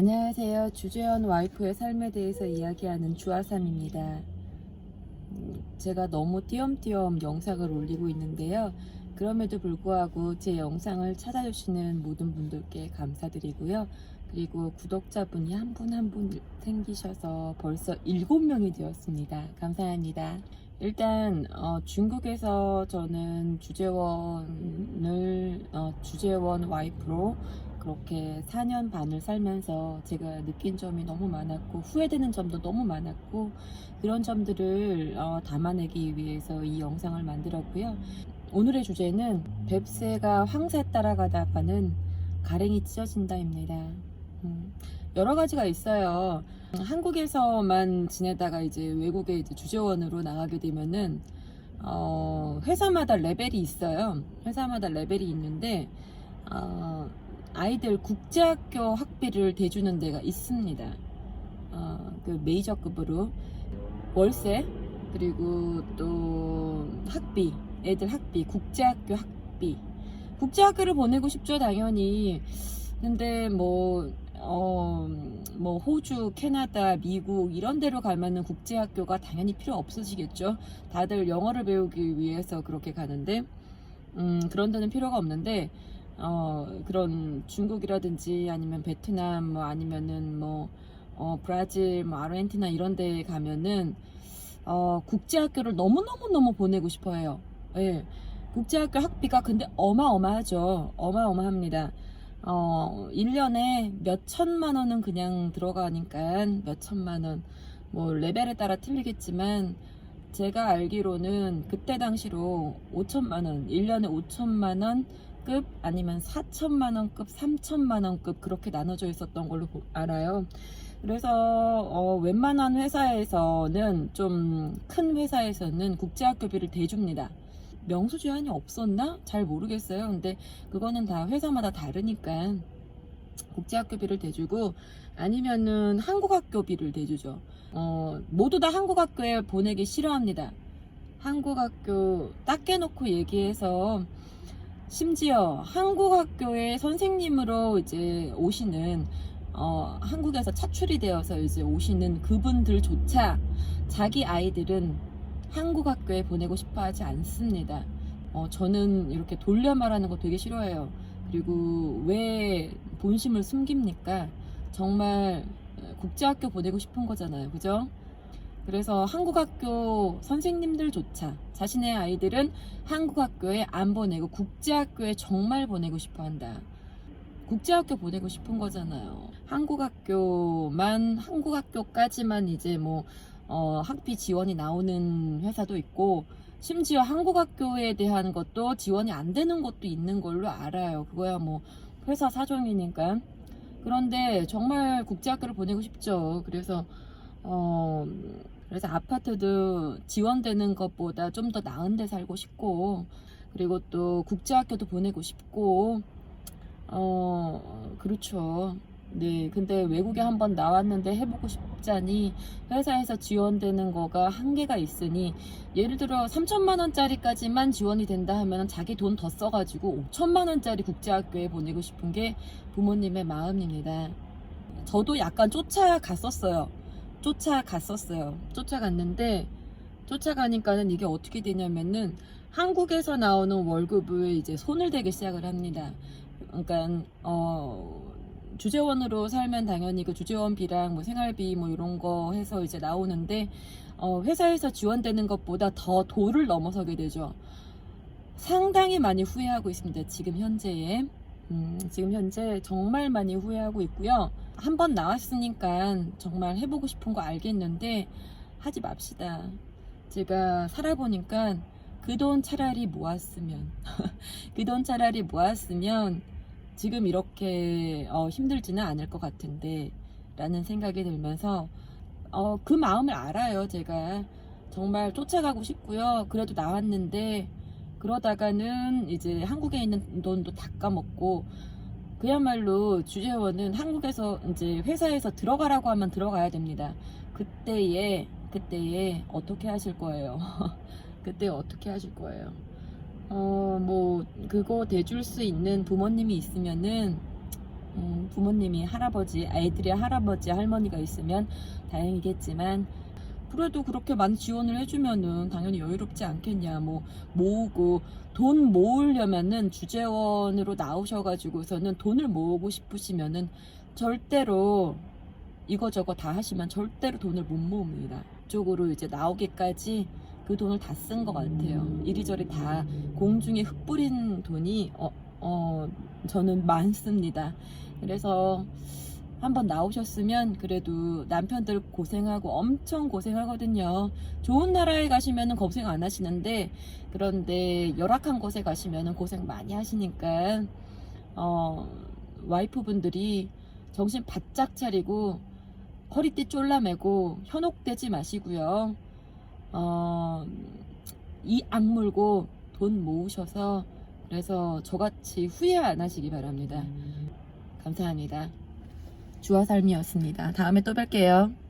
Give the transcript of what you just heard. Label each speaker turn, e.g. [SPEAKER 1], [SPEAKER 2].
[SPEAKER 1] 안녕하세요. 주재원 와이프의 삶에 대해서 이야기하는 주아삼입니다. 음, 제가 너무 띄엄띄엄 영상을 올리고 있는데요. 그럼에도 불구하고 제 영상을 찾아주시는 모든 분들께 감사드리고요. 그리고 구독자분이 한 분 한 분 생기셔서 벌써 7명이 되었습니다. 감사합니다. 일단 어, 중국에서 저는 주재원을 어, 주재원 와이프로 그렇게 4년 반을 살면서 제가 느낀 점이 너무 많았고 후회되는 점도 너무 많았고 그런 점들을 어, 담아내기 위해서 이 영상을 만들었고요. 오늘의 주제는 뱁새가 황새 따라가다가는 가랭이 찢어진다입니다. 음, 여러 가지가 있어요. 한국에서만 지내다가 이제 외국에 이제 주재원으로 나가게 되면은 어, 회사마다 레벨이 있어요. 회사마다 레벨이 있는데 어, 아이들 국제학교 학비를 대주는 데가 있습니다. 어, 그 메이저급으로 월세 그리고 또 학비 애들 학비 국제학교 학비 국제학교를 보내고 싶죠 당연히 근데 뭐 어, 뭐 호주, 캐나다, 미국 이런 데로 가면은 국제학교가 당연히 필요 없으시겠죠. 다들 영어를 배우기 위해서 그렇게 가는데 음, 그런 데는 필요가 없는데 어, 그런 중국이라든지 아니면 베트남 뭐 아니면은 뭐 어, 브라질, 뭐 아르헨티나 이런 데 가면은 어, 국제학교를 너무너무너무 보내고 싶어요. 예. 국제학교 학비가 근데 어마어마하죠. 어마어마합니다. 어, 1년에 몇 천만 원은 그냥 들어가니까 몇 천만 원. 뭐 레벨에 따라 틀리겠지만 제가 알기로는 그때 당시로 5천만 원, 1년에 5천만 원 급 아니면 4천만 원급, 3천만 원급 그렇게 나눠져 있었던 걸로 보- 알아요. 그래서 어, 웬만한 회사에서는 좀 큰 회사에서는 국제학교비를 대줍니다. 명수 제한이 없었나? 잘 모르겠어요. 근데 그거는 다 회사마다 다르니까 국제학교비를 대주고 아니면은 한국학교비를 대주죠. 어, 모두 다 한국학교에 보내기 싫어합니다. 한국학교 딱 깨놓고 얘기해서 심지어 한국 학교의 선생님으로 이제 오시는 어, 한국에서 차출이 되어서 이제 오시는 그분들조차 자기 아이들은 한국 학교에 보내고 싶어 하지 않습니다. 어, 저는 이렇게 돌려 말하는 거 되게 싫어해요. 그리고 왜 본심을 숨깁니까? 정말 국제학교 보내고 싶은 거잖아요. 그죠? 그래서 한국 학교 선생님들조차 자신의 아이들은 한국 학교에 안 보내고 국제학교에 정말 보내고 싶어 한다. 국제학교 보내고 싶은 거잖아요. 한국 학교만, 한국 학교까지만 이제 뭐, 어, 학비 지원이 나오는 회사도 있고, 심지어 한국 학교에 대한 것도 지원이 안 되는 것도 있는 걸로 알아요. 그거야 뭐, 회사 사정이니까. 그런데 정말 국제학교를 보내고 싶죠. 그래서, 어, 그래서 아파트도 지원되는 것보다 좀 더 나은 데 살고 싶고, 그리고 또 국제학교도 보내고 싶고, 어, 그렇죠. 네, 근데 외국에 한번 나왔는데 해보고 싶자니 회사에서 지원되는 거가 한계가 있으니 예를 들어 3천만 원짜리까지만 지원이 된다 하면 자기 돈 더 써가지고 5천만 원짜리 국제학교에 보내고 싶은 게 부모님의 마음입니다. 저도 약간 쫓아갔었어요. 쫓아갔었어요. 쫓아갔는데 쫓아가니까는 이게 어떻게 되냐면은 한국에서 나오는 월급을 이제 손을 대기 시작을 합니다. 그러니까 어 주재원으로 살면 당연히 그 주재원비랑 뭐 생활비 뭐 이런 거 해서 이제 나오는데 어 회사에서 지원되는 것보다 더 도를 넘어서게 되죠. 상당히 많이 후회하고 있습니다. 지금 현재에. 음, 지금 현재 정말 많이 후회하고 있고요. 한 번 나왔으니까 정말 해보고 싶은 거 알겠는데 하지 맙시다. 제가 살아보니까 그 돈 차라리 모았으면 그 돈 차라리 모았으면 지금 이렇게 어, 힘들지는 않을 것 같은데 라는 생각이 들면서 어, 그 마음을 알아요 제가 정말 쫓아가고 싶고요 그래도 나왔는데 그러다가는 이제 한국에 있는 돈도 다 까먹고 그야말로 주재원은 한국에서 이제 회사에서 들어가라고 하면 들어가야 됩니다. 그때에 그때에 어떻게 하실 거예요? 그때 어떻게 하실 거예요? 어, 뭐, 그거 대줄 수 있는 부모님이 있으면은, 음, 부모님이 할아버지, 아이들의 할아버지, 할머니가 있으면 다행이겠지만 그래도 그렇게 많이 지원을 해주면은 당연히 여유롭지 않겠냐. 뭐 모으고 돈 모으려면은 주재원으로 나오셔가지고서는 돈을 모으고 싶으시면은 절대로 이거저거 다 하시면 절대로 돈을 못 모읍니다. 쪽으로 이제 나오기까지 그 돈을 다 쓴 것 같아요. 이리저리 다 공중에 흙 뿌린 돈이 어, 어 저는 많습니다. 그래서 한번 나오셨으면 그래도 남편들 고생하고 엄청 고생하거든요. 좋은 나라에 가시면은 고생 안 하시는데 그런데 열악한 곳에 가시면은 고생 많이 하시니까 어 와이프분들이 정신 바짝 차리고 허리띠 쫄라매고 현혹되지 마시고요. 어, 이 악물고 돈 모으셔서 그래서 저같이 후회 안 하시기 바랍니다. 감사합니다. 주화 삶이었습니다. 다음에 또 뵐게요.